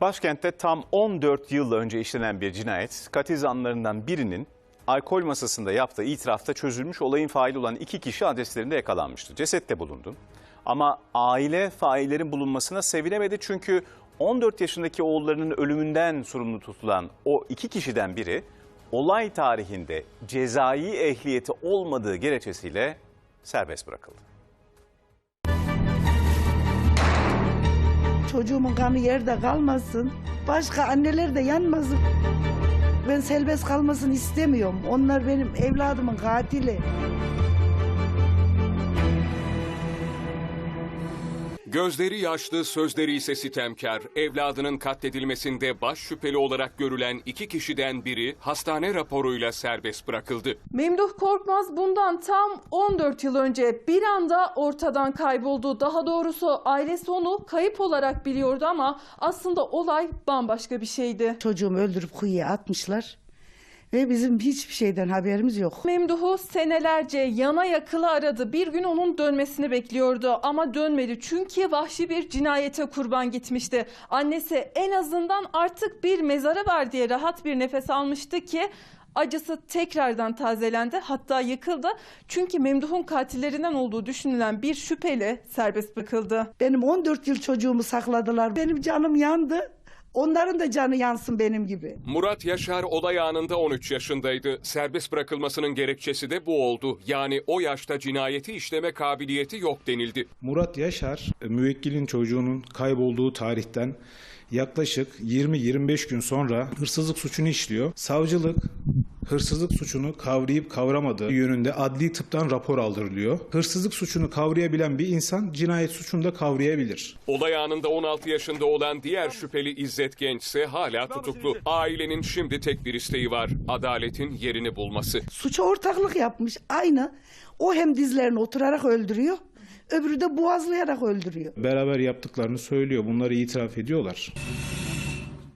Başkentte tam 14 yıl önce işlenen bir cinayet, katil zanlarından birinin alkol masasında yaptığı itirafta çözülmüş olayın faili olan iki kişi adreslerinde yakalanmıştı. Ceset de bulundu. Ama aile faillerin bulunmasına sevinemedi çünkü 14 yaşındaki oğullarının ölümünden sorumlu tutulan o iki kişiden biri olay tarihinde cezai ehliyeti olmadığı gerekçesiyle serbest bırakıldı. Çocuğumun kanı yerde kalmasın. Başka anneler de yanmasın. Ben serbest kalmasını istemiyorum. Onlar benim evladımın katili. Gözleri yaşlı, sözleri ise sitemkar. Evladının katledilmesinde baş şüpheli olarak görülen iki kişiden biri hastane raporuyla serbest bırakıldı. Memduh Korkmaz bundan tam 14 yıl önce bir anda ortadan kayboldu. Daha doğrusu ailesi onu kayıp olarak biliyordu ama aslında olay bambaşka bir şeydi. Çocuğumu öldürüp kuyuya atmışlar. Ve bizim hiçbir şeyden haberimiz yok. Memduh'u senelerce yana yakıla aradı. Bir gün onun dönmesini bekliyordu ama dönmedi. Çünkü vahşi bir cinayete kurban gitmişti. Annesi en azından artık bir mezara var diye rahat bir nefes almıştı ki acısı tekrardan tazelendi hatta yıkıldı. Çünkü Memduh'un katillerinden olduğu düşünülen bir şüpheli serbest bırakıldı. Benim 14 yıl çocuğumu sakladılar. Benim canım yandı. Onların da canı yansın benim gibi. Murat Yaşar olay anında 13 yaşındaydı. Serbest bırakılmasının gerekçesi de bu oldu. Yani o yaşta cinayeti işleme kabiliyeti yok denildi. Murat Yaşar, müvekkilin çocuğunun kaybolduğu tarihten yaklaşık 20-25 gün sonra hırsızlık suçunu işliyor. Savcılık hırsızlık suçunu kavrayıp kavramadığı yönünde adli tıptan rapor aldırılıyor. Hırsızlık suçunu kavrayabilen bir insan cinayet suçunu da kavrayabilir. Olay anında 16 yaşında olan diğer şüpheli İzzet Genç ise hala tutuklu. Ailenin şimdi tek bir isteği var. Adaletin yerini bulması. Suça ortaklık yapmış. Aynı. O hem dizlerine oturarak öldürüyor. Öbürü de boğazlayarak öldürüyor. Beraber yaptıklarını söylüyor. Bunları itiraf ediyorlar.